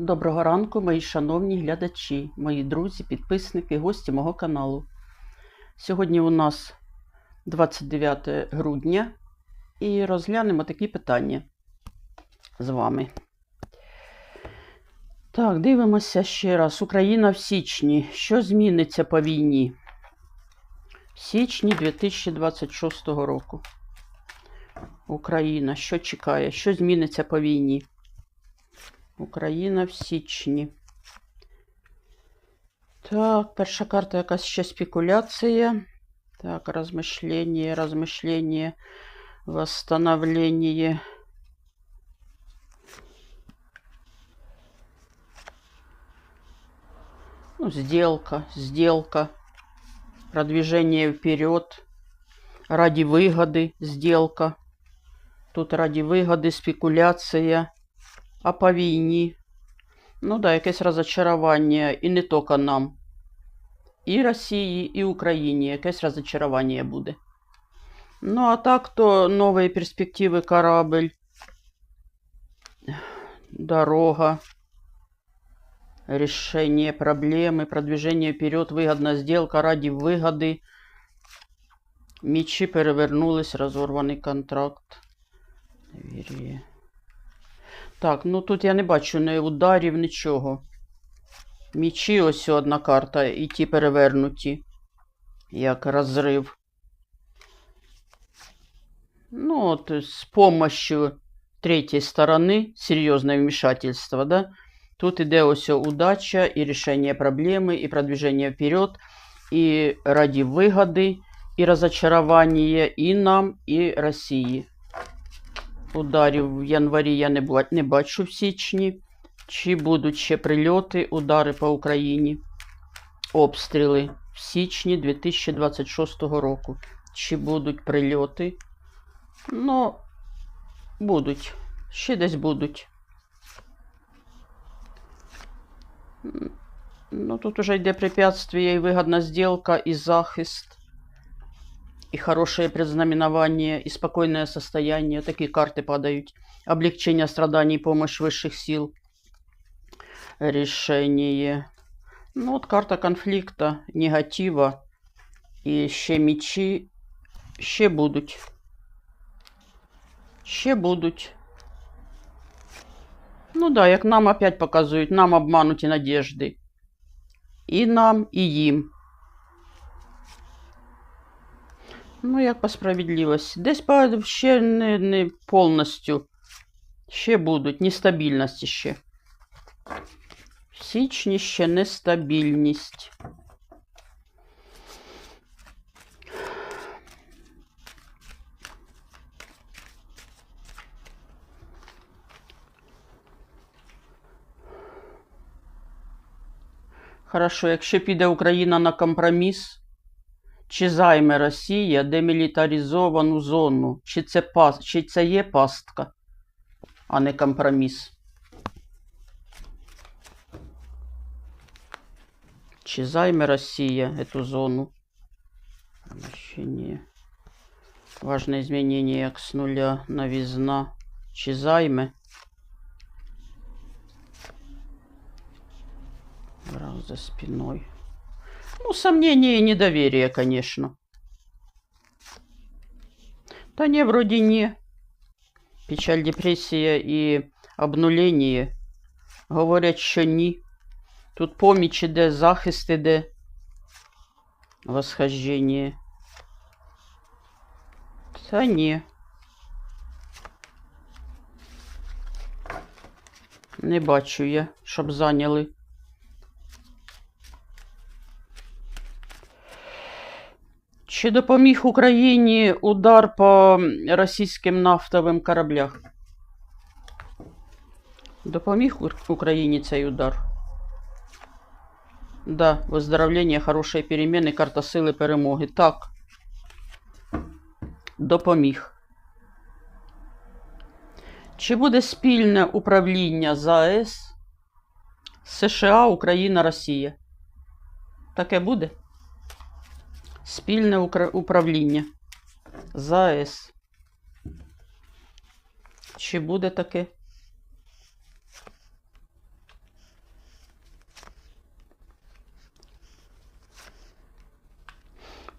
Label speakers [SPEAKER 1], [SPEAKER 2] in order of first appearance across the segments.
[SPEAKER 1] Доброго ранку, мої шановні глядачі, мої друзі, підписники, гості мого каналу. Сьогодні у нас 29 грудня і розглянемо такі питання з вами. Так, дивимося ще раз. Україна в січні. Що зміниться по війні? В січні 2026 року. Україна. Що чекає? Що зміниться по війні? Україна в січні. Так, перша карта якась ще спекуляція. Так, размышление, размышление, восстановление. Ну, сделка, сделка, продвижение вперед, ради выгоды сделка. Тут ради выгоды спекуляція. А по війні? Ну да, якесь розочарування. І не тільки нам. І Росії, і Україні якесь розочарування буде. Ну, а так то нові перспективи корабль, дорога, решение проблемы, продвижение вперед, выгодная сделка ради выгоды. Мічі перевернулись, розорваний контракт. Доверие. Так, ну тут я не бачу ні ударів, нічого. Мічі, ось одна карта, і ті перевернуті, як розрив. Ну, от з помощью третьей стороны, серьезное вмешательство, да, тут іде ось удача і рішення проблеми, і продвиження вперед, і ради вигоди, і розочарування і нам, і Росії. Ударів в январі я не, не бачу в січні. Чи будуть ще прильоти, удари по Україні, обстріли в січні 2026 року. Чи будуть прильоти? Ну, будуть. Ще десь будуть. Ну, тут уже йде препятствие і вигодна сделка, і захист и хорошее предзнаменование, и спокойное состояние. Такие карты падают. Облегчение страданий, помощь высших сил. Решение. Ну, вот карта конфликта, негатива. І ще мічі. Ще будуть. Ще будуть. Ну да, як нам опять показують, нам обмануті надежди. І нам, і їм. Ну, як по справедливості. Десь по- ще не, не повністю. Ще будуть нестабільності ще. В січні ще нестабільність. Хорошо, якщо піде Україна на компроміс, чи займе Росія демілітаризовану зону? Чи це, пас... чи це є пастка, а не компроміс? Чи займе Росія цю зону? Переміщення. Важне змінення як з нуля новизна. Чи займе? Враг за спиной. Ну, сомнение и недоверие, конечно. Да не, вроде не. Печаль, депрессия и обнуление. Говорять, що ні. Тут поміч іде, захист іде. Восхождение. Та ні. Не бачу я, щоб зайняли. Чи допоміг Україні удар по російським нафтовим кораблях? Допоміг Україні цей удар? Да, виздоровлення, хороші переміни, карта сили перемоги. Так. Допоміг. Чи буде спільне управління ЗАЕС США, Україна, Росія? Таке буде? Спільне управління. ЗАЕС. Чи буде таке?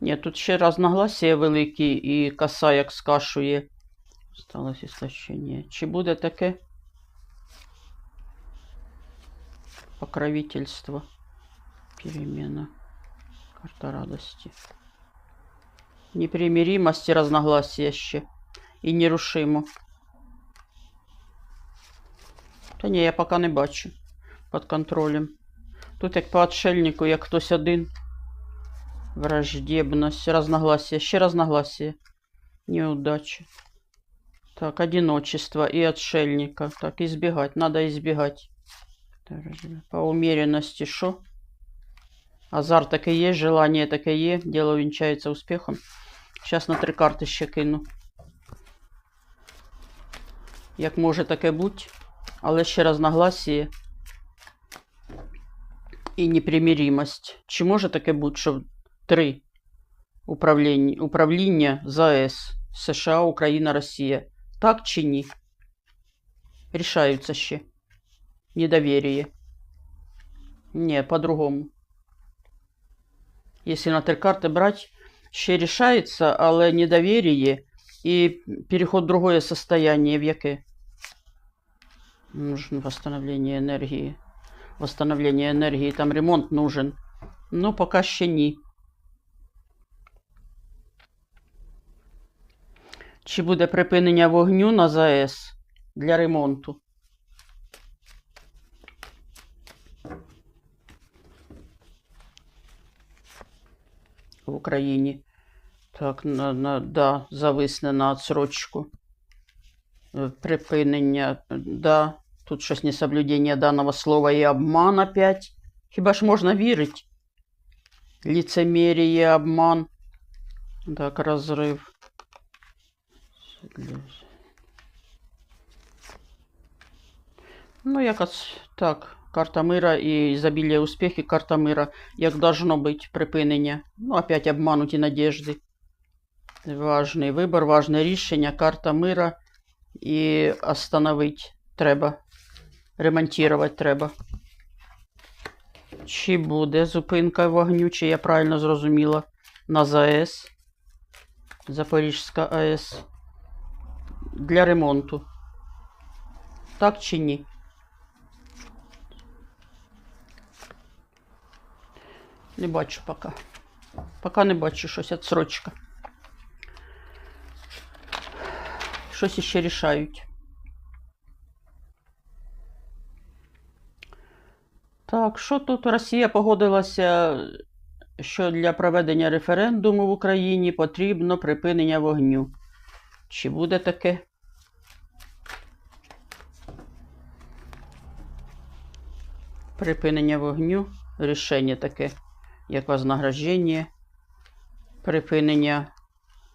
[SPEAKER 1] Ні, тут ще разногласія великі і коса як скашує. Сталося істощення. Чи буде таке? Покровительство. Перемена. Карта радости. Непримиримость і разногласия ще. І нерушимо. Та ні, я поки не бачу. Під контролем. Тут як по отшельнику, як хтось один. Враждебность, разногласия. Ще разногласия. Неудача. Так, одиночество и отшельника. Так, избегать. Надо избегать. По умеренности шо? Азарт таке є, желание таке є. Діло вінчається успіхом. Зараз на три карти ще кину. Як може таке бути, але ще разногласіє і непримиримость. Чи може таке бути, що три управління, управління ЗАЕС США, Україна, Росія? Так чи ні? Рішаються ще. Недоверие. Не, по-другому Если на три карты брать, ще рішається, але недоверие і переход в другое состояние, в яке? Нужно восстановление энергии. Восстановление энергии, там ремонт нужен. Ну, пока ще ні. Чи буде припинення вогню на ЗАЕС для ремонту? в Україні. Так, на, на, да, зависне на отсрочку. Е, Припинення, да. Тут щось несоблюдення даного слова і обман опять. Хіба ж можна вірити? Лицемерие, обман. Так, розрив. Ну, якось так. Карта мира і ізобілія успіхи, карта мира, як должно бути припинення. Ну, опять обмануті надежди. Важний вибор, важне рішення, карта мира. І остановить треба. Ремонтувати треба. Чи буде зупинка вогню, чи я правильно зрозуміла, на ЗАЕС. Запорізька АЕС. Для ремонту. Так чи ні? Не бачу поки. Поки не бачу щось відсрочка. Щось іще рішають. Так, що тут Росія погодилася, що для проведення референдуму в Україні потрібно припинення вогню. Чи буде таке? Припинення вогню, рішення таке як вознаграждення, припинення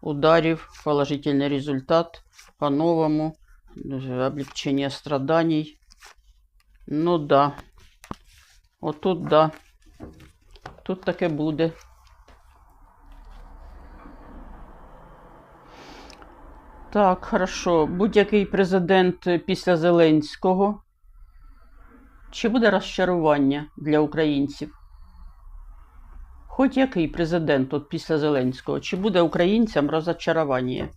[SPEAKER 1] ударів, положительний результат по-новому, облегчення страданий. Ну да. Отут да. Тут таке буде. Так, хорошо. Будь-який президент після Зеленського. Чи буде розчарування для українців? Хоч який президент от після Зеленського, чи буде українцям розочарування?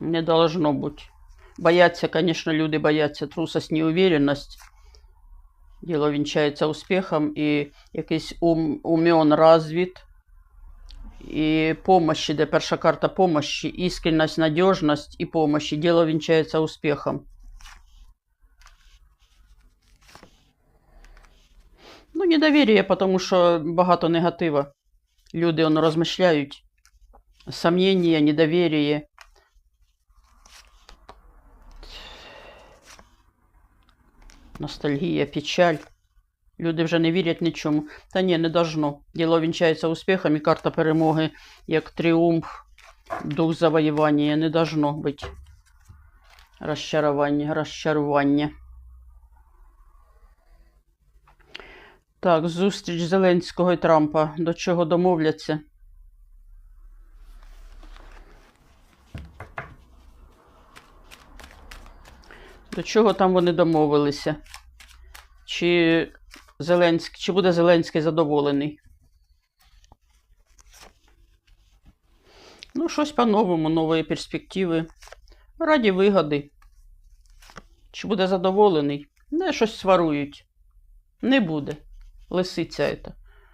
[SPEAKER 1] Не должно бути. Бояться, конечно, люди бояться трусость, неуверенность. Діло вінчається успіхом і якийсь ум, умен развит. І помощі, де перша карта помощі, іскренність, надіжність і помощі. Діло вінчається успіхом. Ну, недовір'я, тому що багато негатива. Люди воно розмишляють. Сомнення, недовір'я. Ностальгія, печаль. Люди вже не вірять нічому. Та ні, не должно. Діло вінчається успіхом і карта перемоги як тріумф Дух завоювання не должно бути. Розчарування, розчарування. Так, зустріч Зеленського і Трампа. До чого домовляться? До чого там вони домовилися? Чи Зеленський, чи буде Зеленський задоволений? Ну, щось по-новому, нові перспективи. Раді вигоди. Чи буде задоволений? Не, щось сварують. Не буде. Лисиця это.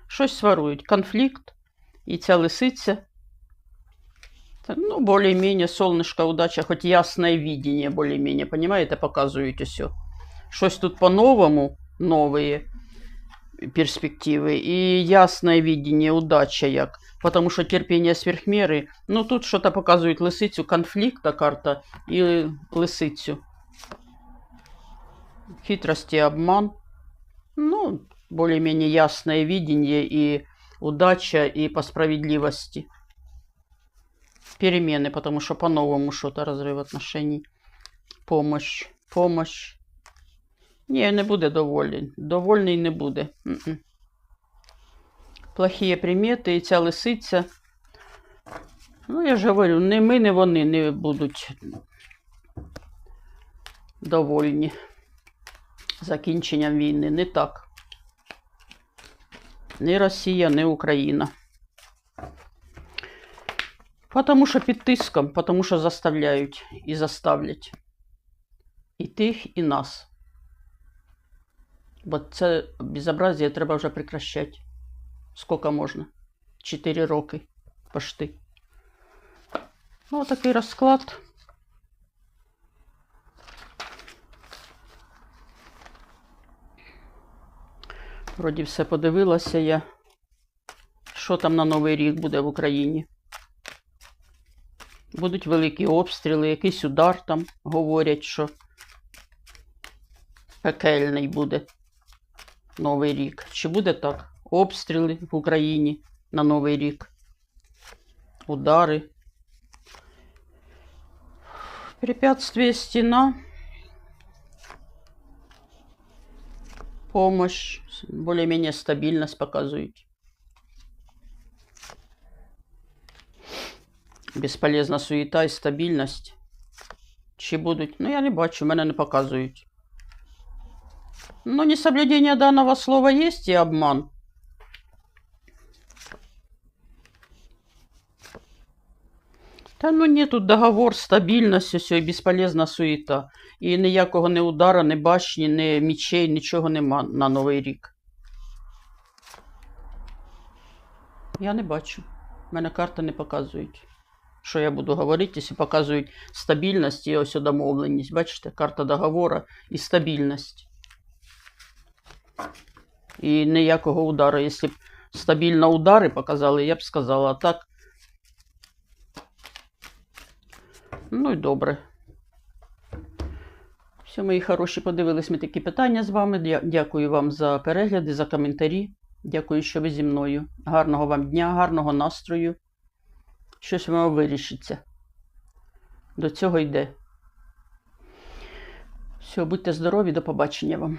[SPEAKER 1] Щось сварують. Конфлікт. І ця лисиця. Та, Ну, более-менее солнышко, удача, хоч ясне видіння, более-менее, понимаєте, показують усе. Щось тут по-новому, нові перспективи. І ясне видіння, удача як. Потому що терпіння сверхміри. Ну, тут щось показують лисицю, конфлікта карта і лисицю. Хитрость и обман. Ну, более-менее ясное видение и удача, и по справедливости. Перемены, потому что по-новому что-то разрыв отношений. Помощь. Помощь. Ні, не буде доволен. Довольний не буде. М-м. Плохие примети, і ця лисиця. Ну, я ж говорю, не ми, не вони не будуть довольні закінченням війни. Не так. Ні Росія, ні Україна. Потому що під тиском, потому що заставляють і заставлять. І тих, і нас. Бо це безобразие треба вже прекращати. Скільки можна? Чотири роки. Пошти. Ну, такий розклад. Вроді все подивилася я. Що там на Новий рік буде в Україні? Будуть великі обстріли, якийсь удар там говорять, що пекельний буде Новий рік. Чи буде так? Обстріли в Україні на Новий рік. Удари. Препятствие стена. Помощь. Более-менее стабильность показують. Безполезна суєта і стабільність. Чи будуть? Ну, я не бачу, мене не показують. Ну, несоблюдение данного слова есть и обман. Та ну ні, тут договор, стабільність, все, і безполезна суєта. І ніякого ні удара, ні башні, ні мічей, нічого нема на Новий рік. Я не бачу. Мене карти не показують. Що я буду говорити, якщо показують стабільність і ось домовленість. Бачите, карта договора і стабільність. І ніякого удару. Якщо б стабільно удари показали, я б сказала, так. Ну і добре. Все, мої хороші, подивились ми такі питання з вами. Дякую вам за перегляди, за коментарі. Дякую, що ви зі мною. Гарного вам дня, гарного настрою. Щось воно вирішиться. До цього йде. Все, будьте здорові, до побачення вам.